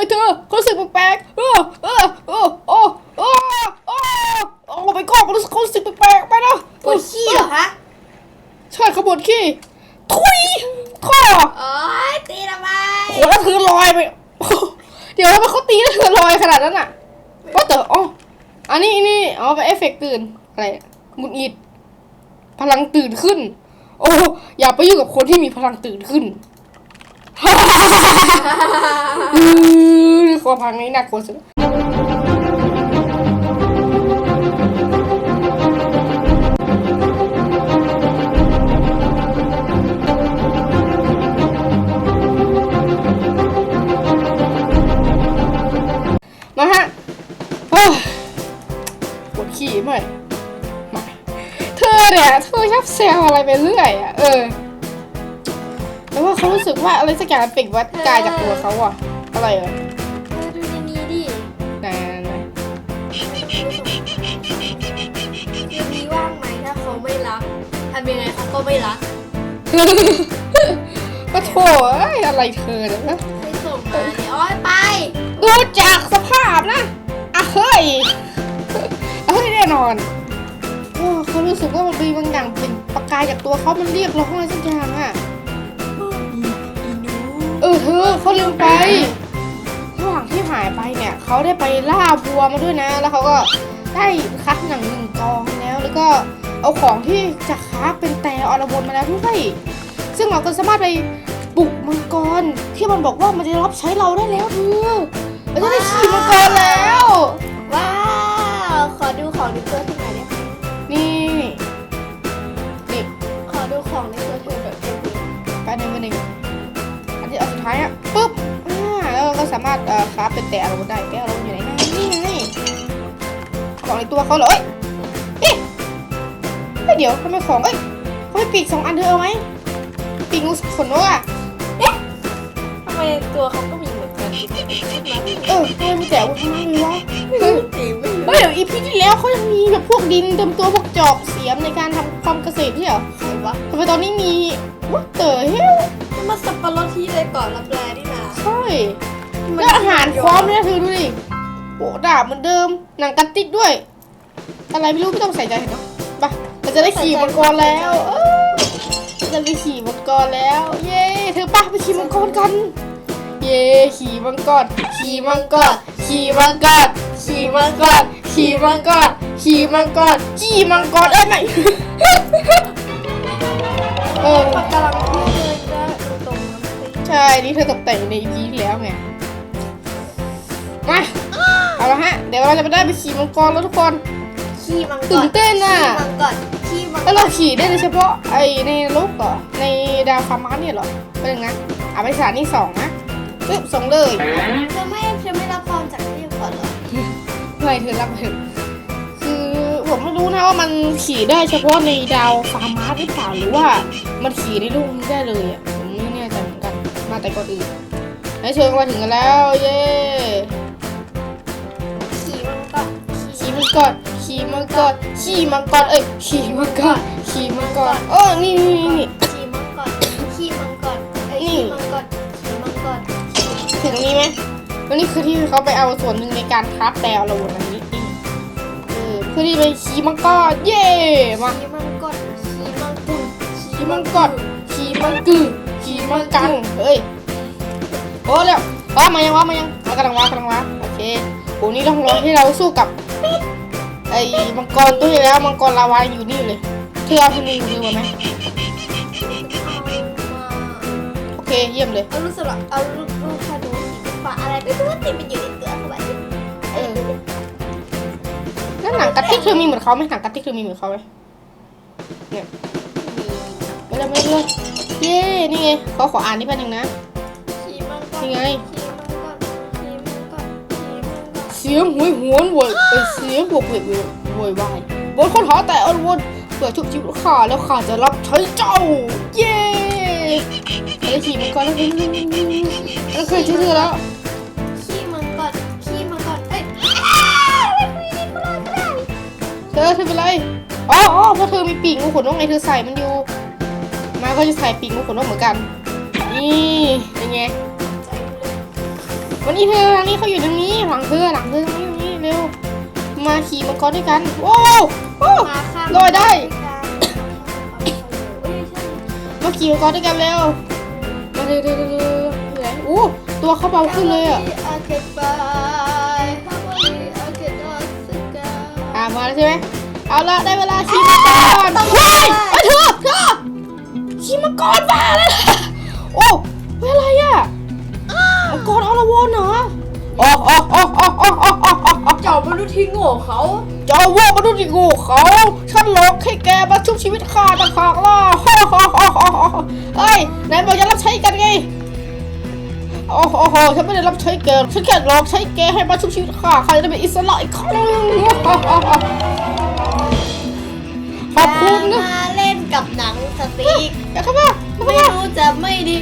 ฮ้ยเธอเขารู้สึกแปลกๆเออเออเออโอ้โอ้โอ้โอ้ไปก่อนเขารู้สึกเขารู้สึกแปลกๆไปนะปวดขี้เหรอฮะใช่ขบวนขี้ทุยท่อโอ้ยตีทำไมโอ้แล้วเธอลอยไป เดี๋ยวทำไมเขาตีแล้วเธอลอยขนาดนั้นอะว่าแต่อ๋ออันนี้นี่อ๋อเป็นเอฟเฟกต์ตื่นอะไรหงุดหงิดพลังตื่นขึ้น โอ้อย่าไปยุ่งกับคนที่มีพลังตื่นขึ้นอื อความพังนี้นักกว่าสุดมาฮะโอ้ปวดขี้ไหมไม่เธอเนี่ยเธอชอบแซวอะไรไปเรื่อยอะเออแต่ว่าเขารู้สึกว่าอะไรสักอย่างเปล่งวัดกายจากตัวเขาอะอะไรเหรอ ไงเขาก็ไม่รักก็โถเอ้ยอะไรเธอเนี่ยนะให้ส่งมาเนี่ยโอ้ยไปดูจากสภาพนะอะเฮ้ยเฮ้ยแน่นอนโอ้เขารู้สึกว่ามันมีบางอย่างเป็นประกายจากตัวเขามันเรียกร้องอะไรสักอย่างอะอีหนูเออเธอเขาลืมไประหว่างที่หายไปเนี่ยเขาได้ไปล่าวัวมาด้วยนะ แล้วเขาก็ได้คัดหนังหนึ่งกองแล้วแล้วก็ เอาของที่จะค้าเป็นแต่อรวนมาแล้วด้วยซึ่งเราก็สามารถไปปลุกมังกรที่มันบอกว่ามันจะรับใช้เราได้แล้วเธอเราจะได้ขี่มังกรแล้ว ว้าว ขอดูของในตัวเธอหน่อยได้ไหมนี่นี่ขอดูของในตัวเธอหน่อยได้ไหมไปหนึ่งไปหนึ่งอันที่อันสุดท้ายอะปุ๊บอ่าแล้วเราก็สามารถเอ่อค้าเป็นแต่อรวนได้แต่อรวนอยู่ไหนนะนี่ไงของในตัวเขาเหรอเอ้ยเอ๊ะ เฮ้ยเดี๋ยวทำไมของเอ้ยเขาไม่ปีกสองอันเธอเอาไหมปีกงูขนนกอะทำไมตัวเขาก็มีเหมือนกันเออทำไมมีแต่อาวุธทั้งนั้นเลยวะไม่รู้จริงไม่รู้เฮ้ยเดี๋ยวอีพีที่แล้วเขายังมีแบบพวกดินเต็มตัวพวกจอบเสียมในการทำความเกษตรที่เหรอใครวะทำไมตอนนี้มีวัตเตอร์เฮลมันมาสับปะรดที่เลยก่อนรับแลนี่นะใช่แล้วอาหารพร้อมเลยนะเธอดูดิโอ้ดาบเหมือนเดิมหนังกันติกด้วย อะไรไม่รู้ไม่ต้องใส่ใจเห็นปะไป เราจะได้ขี่มังกรแล้วเออเราจะไปขี่มังกรแล้ว เย้เธอปะไปขี่มังกรกัน เย้ขี่มังกรขี่มังกรขี่มังกรขี่มังกรขี่มังกรขี่มังกรขี่มังกรเอ้ยไม่เออปากกาลังที่เลยนะตรงนั้นสิใช่ นี่เธอตกแต่งใน EP ที่แล้วไง มา เอาละฮะ เดี๋ยวเราจะไปได้ไปขี่มังกรแล้วทุกคน ขี้มังกรตื่นเต้นน่ะ ขี้มังกร ขี้มังกแล้วรเราขี่ได้เฉพาะไอในโลกเหรอ ในดาวฟาร์มาเนี่ยเหรอเป็นยังไงเอาไปสถานีสองนะปึ๊บส่งเลยเธอไม่เธอไม่รับพรจากเทพก่อนเหรอเพื่อให้เธอรับเถอะคือผมไม่รู้นะว่ามันขี่ได้เฉพาะในดาวฟาร์มาหรือเปล่าหรือว่ามันขี่ในโลกนี้ได้เลยอะผมไม่แน่ใจเหมือนกันมาแต่ก่อนอื่นไอเชิงมาถึงกันแล้ว เย้ กรขี่มังกรขี่มังกรเอ้ยขี่มังกรขี่มังกรเออนี่นี่นี่นี่ขี่มังกรขี่มังกรเอ้ยนี่ขี่มังกรขี่มังกรขี่ถึงนี้ไหมแล้วนี่คือที่เขาไปเอาส่วนหนึ่งในการทับแปลเราวันนี้นี่เออเพื่อที่ไปขี่มังกรเย่มาขี่มังกรขี่มังกรขี่มังกรขี่มังกือขี่มังกังเฮ้ยโอ้แล้วว้ามายังว้ามายังมากำลังว้ากำลังว้าโอเคโอ้นี่ต้องรอให้เราสู้กับ ไอ้มังกรตัวที่แล้วมังกรลาวาอยู่นี่เลยเธอเอาธนูมือมาไหมโอเคเยี่ยมเลยเอาลูกสลับเอาลูกลูกคาดูสีฟ้าอะไรไม่รู้ว่าติดมันอยู่ในตัวเขาไว้เออแล้วหนังกระติกเธอมีเหมือนเขาไหมหนังกระติกเธอมีเหมือนเขาไหมเนี่ยไม่ได้ไม่ได้เย้นี่ไงเขาขออ่านนี่แป๊บนึงนะขี่มังกรนี่ไง เสียงหวยหวนโวยเออเสียงบวกเวกโวยวายบนคนหาแต่อรวนเพื่อชุบชีวิตข้าแล้วข้าจะรับใช้เจ้า เย้ไอ้ขี่มันก่อนแล้วแล้วเคยชื่อเธอแล้วขี่มังกรขี่มังกรเอ้ยเธอเธอเป็นไรอ๋ออ๋อเพราะเธอมีปีกงูขนนกไงเธอใส่มันอยู่มาก็จะใส่ปีกงูขนนกเหมือนกันนี่เป็นไงใจเลยไป วันนี้เธอทางนี้เขาอยู่ทางนี้หลังเธอหลังเธอทางนี้ทางนี้เร็วมาขี่มังกรด้วยกันโอ้โอ้มาข้ามลอยได้เอ้ยใช่มาขี่มังกรด้วยกันเร็วมาเร็วเร็วเร็วเร็วเร็วอยู่ไหนอู้ตัวเขาเบาขึ้นเลยอะอาเกตบายฮาวายอาเกตออสกาอ่ามาแล้วใช่ไหมเอาละได้เวลาขี่มังกรเฮ้ยไอ้เธอเธอขี่มังกรบ้าเลยโอ้เฮ้ยอะไรอะมั งกรอรวนเหรออ๋ออ๋ออ๋ออ๋ออ๋ออ๋ออ๋อเจ้ามนุษย์ที่โง่เขาจอว่ามนุษย์ที่โงูเขา ฉันหลอกให้แกมาชุบชีวิตข้าต่างหากล่ะเฮ้ยไหนบอกจะรับใช้กันไงโอ้โหฉันไม่ได้รับใช้แกฉันแค่หลอกใช้แกให้มาชุบชีวิตข้าข้าจะได้เป็นอิสระอีกครั้งหนึ่งขอบคุณนะมาเล่นกับหนังสติ๊กอย่าเข้ามาอย่าไม่เข้ามารู้จะไม่ดี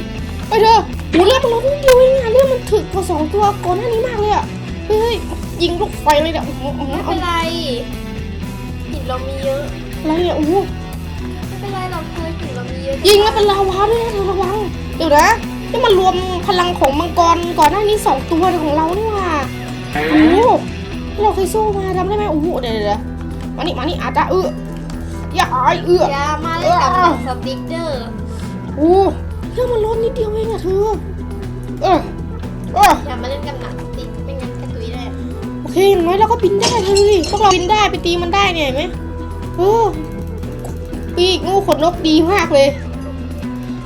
ไปเถอะ หูเลือดมันลดนิดเดียวเองอะเลือดมันถึกกว่าสองตัวก่อนหน้านี้มากเลยอะเฮ้ยยิงลูกไฟเลยเนี่ยไม่เป็นไรหินเรามีเยอะอะไรเนี่ยโอ้โหไม่เป็นไรเราเคยหินเรามีเยอะยิงแล้วเป็นลาวาด้วยนะเธอระวังเดี๋ยวนะนี่มันรวมพลังของมังกรก่อนหน้านี้สองตัวของเรานี่หว่าโอ้โหที่เราเคยสู้มาทำได้ไหมโอ้โหเดี๋ยวเดี๋ยวเดี๋ยวมานี่มานี่อาจจะเอออย่าอายเอออย่ามาเล่นกับหนังสติ๊กเดอร์โอ้เรื่องมันลดนิดเดียวเองอะเธอเออเอออย่ามาเล่นกับหนังสติ๊กไม่งั้นกระตุยได้โอเคอย่างน้อยเราก็บินได้เธอดูดิพวกเราบินได้ไปตีมันได้เนี่ยเห็นไหมเออปีกงูขนนกดีมากเลย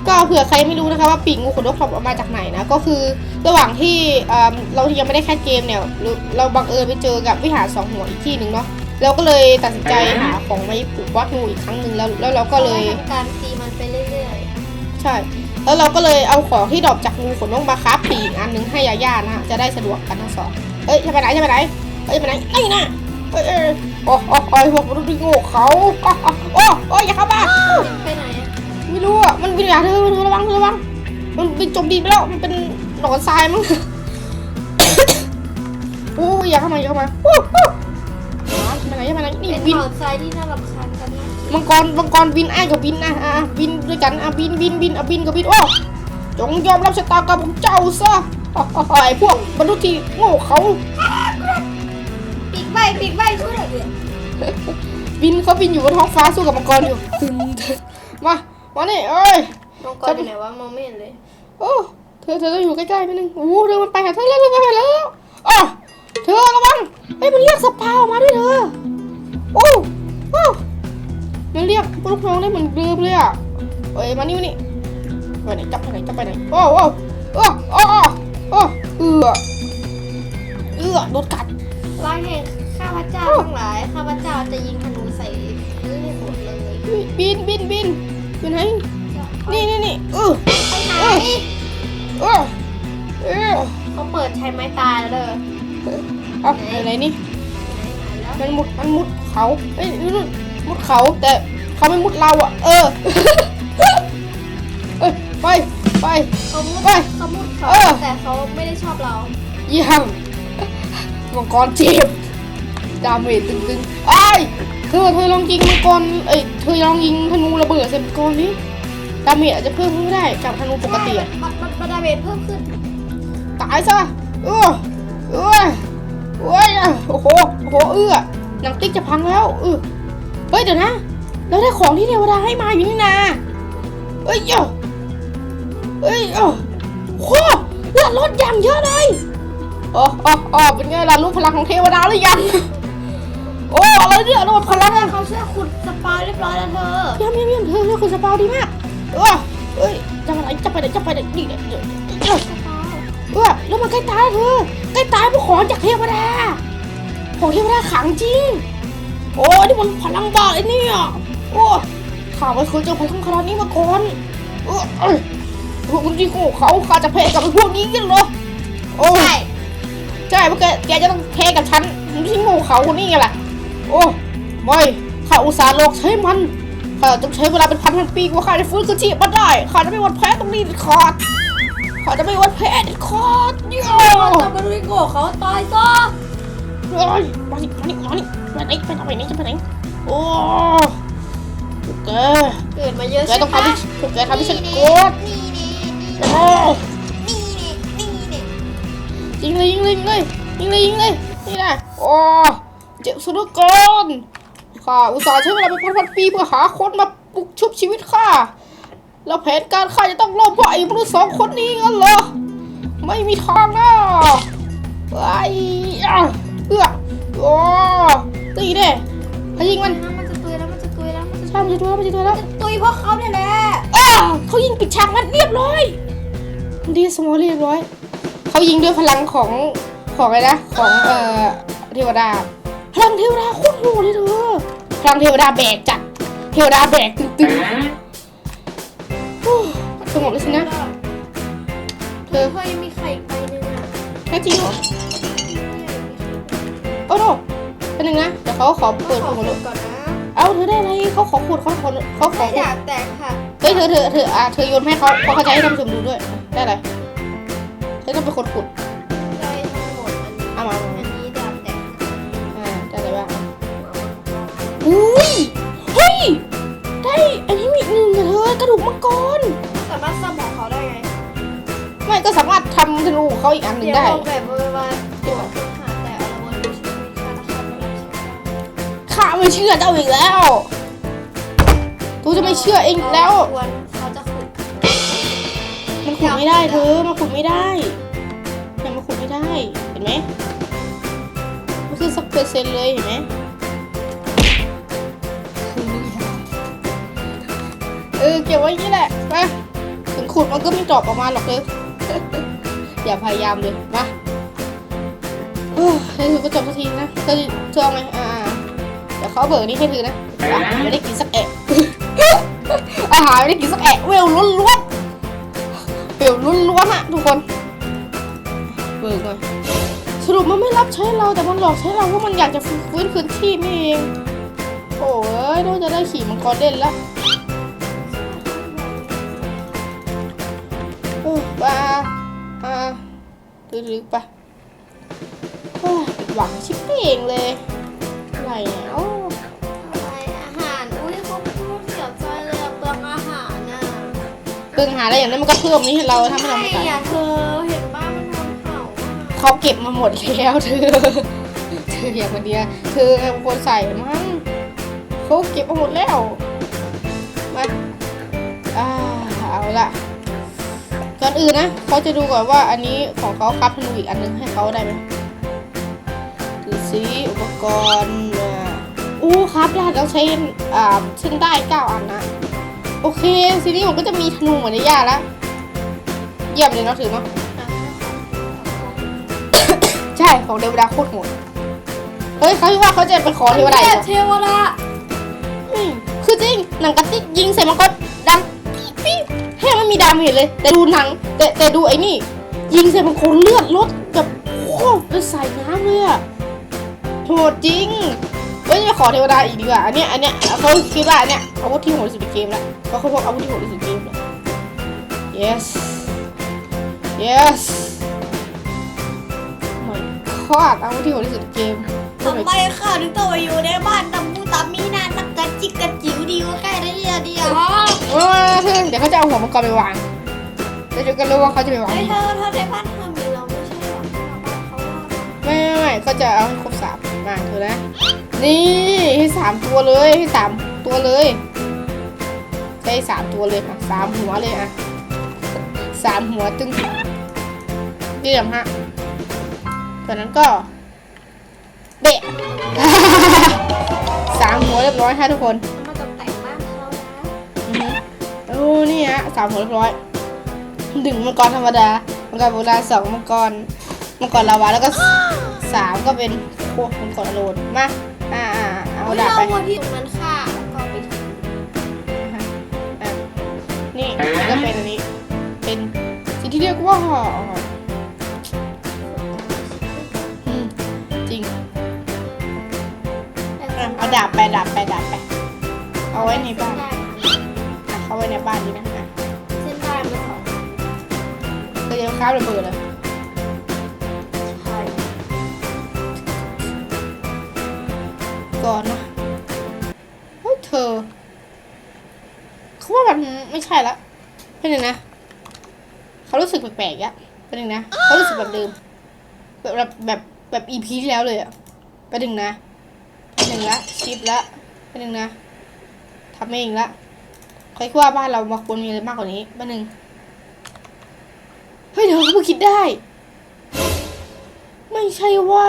ก็เผื่อใครไม่รู้นะคะว่าปีกงูขนนกทำมาจากไหนนะก็คือระหว่างที่เอ่อเรายังไม่ได้แคสเกมเนี่ยเราเราบังเอิญไปเจอกับวิหารสองหัวอีกที่หนึ่งเนาะเราก็เลยตัดสินใจหาของมาผูกวัดงูอีกครั้งหนึ่งแล้วแล้วเราก็เลยทำการตีมันไปเรื่อยใช่ แล้วเราก็เลยเอาของที่ดรอปจากงูขนนกมาคราฟปีกอันหนึ่งให้ยาย่านะจะได้สะดวกกันทั้งสองเอ้ยจะไปไหนจะไปไหนเอ้ยจะไปไหนนี่นะเอ้ยเอ้ยโอ้โอ้โอ้พวกมนุษย์ที่โง่เขาโอ้โอ้โอ้อย่าเข้ามาไปไหนไม่รู้อะมันบินหาเธอเธอระวังเธอระวังมันบินจมดินไปแล้วมันเป็นหนอนทรายมั้งโอ้ยอย่าเข้ามาอย่าเข้ามาโอ้โอ้มาไหนมาไหนนี่เป็นบินหนอนทรายที่น่ารำคาญกันนะ มังกรมังกรบินไอ้ายกับบินนะอะบินด้วยกันอะบินบินบินอะบินกับบินโอ้จงยอมรับชะตากรรมของเจ้าซะไอ้พวกมนุษย์ที่โง่เขาปีกใบปีกใบช่วยหน่อยดิบินเขาบินอยู่บนท้องฟ้าสู้กับมังกรอยู่ตึงมามานี่เอ้ยมังกรอยู่ไหนวะมองไม่เห็นเลยโอ้เธอเธอต้องอยู่ใกล้ๆนิดนึงโอ้โหเธอมันไปหาเธอแล้วเธอไปหาแล้วอ๋อเธอระวังเฮ้ยมันเรียกสปาออกมาด้วยเธอโอ้โอ้ มันเรียกลูกน้องได้เหมือนเดิมเลยอะเอ้ยมานี่มานี่ไปไหนจับไปไหนจับไปไหนโอ้โอ้โอ้โอ้โอ้เอือเอือโดนกัดร่างแห่งข้าพเจ้าทั้งหลายข้าพเจ้าจะยิงธนูใส่พื้นให้หมดเลยบินบินบินอยู่ไหนนี่นี่นี่เออไปไหนเออเออเขาเปิดใช้ไม้ตายแล้วเด้อเอาไหนนี่ไหนไหนแล้วมันมุดมันมุดเขาเอ้ยนู่นนู่น มุดเขาแต่เขาไม่มุดเราอะ เออเอ้ยไปไป เขามุดไปเขามุดเขาเออ แต่เขาไม่ได้ชอบเราเยี่ยมมังกรเจ็บดาเมจตึงๆไอ้ยเธอเธอลองยิงมังกรเอ้ยเธอลองยิงธนูระเบิดใส่มังกรดิดาเมจอาจจะเพิ่มขึ้นไม่ได้จากธนูปกติอะมันมันมันดาเมจเพิ่มขึ้นตายซะเออเออโอ้ยโอ้โหโอ้โหเอื้อหนังติ๊กจะพังแล้วเออ เฮ้ยเดี๋ยวนะ เราได้ของที่เทวดาให้มาอยู่นี่นาเอ้ยเอ้าเอ้ยเอ้าโคเลือดลดอย่างเยอะเลยอ๋ออ๋ออ๋อเป็นไงล่ะรู้พลังของเทวดาหรือยังโอ้อะไรเนี่ยรู้พลังเขาเชื่อคุณสปาเรียบร้อยแล้วเธอเยี่ยมเยี่ยมเยี่ยมเธอเลือกคุณสปาดีมากเออเอ้ยจะไปไหนจะไปไหนจะไปไหนนี่เนี่ยเดี๋ยวเดี๋ยวสปาเออแล้วมันใกล้ตายเธอใกล้ตายพราะของจากเทวดาของเทวดาขังจริง โอ้นี่มันพลังบ้าเลยเนี่ยโอ้ข้าไม่เคยเจอพลังขนาดนี้มาก่อนเออเอ้ยพวกมันที่โง่เขาข้าจะแพ้กับไอ้พวกนี้กันเหรอโอ้ใช่ใช่เพราะแกแกจะต้องแพ้กับฉันมันที่โง่เขาคนนี้ไงล่ะโอ้ไม่ข้าอุตส่าห์หลอกใช้มันข้าต้องใช้เวลาเป็นพันพันปีกว่าข้าจะฟื้นคืนชีพมาได้ข้าจะไม่หวันแพ้ตรงนี้เด็ดขาดข้าจะไม่หวันแพ้เด็ดขาดเย้เราจะมาดูโง่เขาตายซะ เฮ้ยมานี่มานี่มานี่ไปไหนไปไหนไปไหนจะไปไหนโอ้พวกแกเกิดมาเยอะแกใช่ต้องไหมทำให้พวกแกทำให้ฉันโกรธนี่นี่โอ้นี่นี่นี่นี่ฉยิงเลยยิงเลยยิงเลยยิงเลยยิงเลยนี่นะโอ้เจ็บสุดเหลือเกินข้าอุตส่าห์ใช้เวลาเป็นพันๆปีเพื่อหาคนมาปลุกชุบชีวิตข้าแล้วแผนการข้าจะต้องล่มเพราะไอ้มนุษย์สองคนนี้งั้นเหรอไม่มีทางนะไอ้อะ เอื้อโอ้ตีเด้เขายิงมันมันจะตุยแล้วมันจะตุยแล้วมันจะใช่มันจะตัวแล้วมันจะตัวแล้วตุยเพราะเขาเนี่ยแหละอ้าวเขายิงปิดฉากมันเรียบร้อยดีสมอลเรียบร้อยเขายิงด้วยพลังของของอะไรนะของเอ่อเทวดาพลังเทวดาโคตรโหดเลยเธอพลังเทวดาแบกจัดเทวดาแบกตึงๆฮู้สงบแล้วสินะเธอเฮ้ยมีไข่อีกใบหนึงอะแค่จริงเหรอโอ้โหเป็นหนึ่งนะเดี๋ยวเขาขอเปิเปิดดขอหัวงดูก่อนนะเอาเธอได้อะไรเขาขอขุดเขาขอเขาขอไม่ขุอดยากแตกค่ะเฮ้ยเธอเธอเธออะเธอโยนให้เขาเพราะเขาจะให้ท่านผู้ชมดูด้วยได้เลยเธอต้องเป็นคนขุดได้ทั้งหมดอันนี้เอามาเอาอัมานนี้ดาบแตกอ่าได้เลยว่าอุ้ยเฮ้ยได้อันนี้มีอีกหนึ่งอะเธอกระดูกมังกรสามารถซ่อมของเขาได้ไงไม่ก็สามารถทำธนูของเขาอีกอันหนึ่งเดี๋ยวได้ลองแบบว่า ไม่เชื่อเจ้าอีกแล้วตูจะไม่เชื่อเองอีกแล้ว ควรเขาจะขุดมันขุดไม่ได้เธอมันขุดไม่ได้เนี่ยมันขุดไม่ได้ เห็นไหมมันคือสักเปอร์เซ็นต์เลยเห็นไหมเออเก็บไว้อย่างนี้แหละมาถึงขุดมันก็ไม่ตอบออกมาหรอกเลย อย่าพยายามเลยมาเฮ้ยให้ถือก็จบสักทีนะเธอเธอเอาไหมอ่า ขาเบิกนี่ให้เธอนะอาหารไม่ได้กินสักแอะอาหารไม่ได้กินสักแอะเวลล้วนๆเปลวล้วนๆอะทุกคนเบิกเลยสรุปมันไม่รับใช้เราแต่มันหลอกใช้เราเพราะมันอยากจะฟื้นคืนชีพนี่เองโอ้ยน่าจะได้ขี่มังกรเล่นละโอ้ปลาอ่าลึกๆไปหวังชิบเองเลยอะไรเนี่ย เพิ่งหาอะไรอย่างนั้นมันก็เพิ่มนี้ให้เราถ้าไม่เราไม่ใช่ตัดอะเธอเห็นบ้านมันทำเผาอะเขาเก็บมาหมดแล้วเธอเธออย่างคนเดียวเธอเป็นคนใส่มั้งเขาเก็บมาหมดแล้วมาอ่าเอาละก่อนอื่นนะเขาจะดูก่อนว่าอันนี้ของเขาครับธนูอีกอันนึงให้เขาได้ไหมดูซิอุปกรณ์อ่าอู้ครับได้ต้องใช้อ่าเส้นได้เก้าอันนะ โอเคทีนี้ผมก็จะมีธนูเหมือนในย่าแล้วเยี่ยมเลยเนาะถือเนาะใช่ของเทวดาโคตรโหดเฮ้ยเขาคิดว่าเขาจะไปขอเทวดาอีกเหรอเทวดาอืมคือจริงหนังกระติกยิงใส่มันก็ดังปี๊ดปี๊ดแทบไม่มีดาเมจเลย แต่ดูหนัง แต่แต่ดูไอ้นี่ ยิงใส่มันคนเลือดลดแบบโคตรเป็นสายน้ำเลยอะโหดจริง เฮ้ยไปขอเทวดาอีกดีกว่าอันเนี้ยอันเนี้ยเขาคิดว่าอันเนี้ยอาวุธที่โหดที่สุดในเกมแล้วเขาเขาบอกอาวุธที่โหดที่สุดในเกมแล้ว yes yes ไม่คอดอาวุธที่โหดที่สุดในเกมทำไมข้าถึงต้องมาอยู่ในบ้านตำมูตามีนานักกระจิกกระจิ๋วดีก็แค่ได้เดียวเดียวเออเธอเดี๋ยวเขาจะเอาหัวมังกรไปวางเดี๋ยวจะรู้ว่าเขาจะไปวางไอ้ที่เธอเธอในบ้านเธอมีเราไม่ใช่หรอบ้านเขาว่าไม่ไม่ไม่เขาจะเอาให้ครบสามมาเธอนะ นี่ให้สามตัวเลยให้สามตัวเลยได้สามตัวเลยอะสามหัวเลยอะสามหัวตึงเยี่ยมฮะจากนั้นก็เบะสามหัวเรียบร้อยฮะทุกคนมาตกแต่งบ้านเขานะอือฮึโอ้นี่ฮะสามหัวเรียบร้อยหนึ่งมังกรธรรมดามังกรโบราณสองมังกรมังกรลาวาแล้วก็สสามก็เป็นพวกมังกรอโรนมา อ่าอ่าเอาดาบไปเราที่มันฆ่าแล้วก็ไปอะอะนี่แล้วก็เป็นอันนี้ เป็นสิ่งที่เรียกว่าอืมจริงอะเอาดาบไปดาบไปดาบไปเอาไว้ในบ้านอะเอาไว้ในบ้านนี้นะอะเส้นได้มาสองเธอจะค้าบระเบิดเลย เขาว่าแบบไม่ใช่ละเป็นหนึ่งนะเขารู้สึกแปลกๆอะเป็นหนึ่งนะเขารู้สึกแบบเดิม แบบแบบแบบแบบอีพีที่แล้วเลยอะไปหนึ่งนะไปหนึ่งละชิปละไปหนึ่งนะทำเองละใครคิดว่าบ้านเรามาควรมีอะไรมากกว่านี้ไปหนึ่งเฮ้ยเดี๋ยวเขาเพิ่งคิดได้ ไม่ใช่ว่า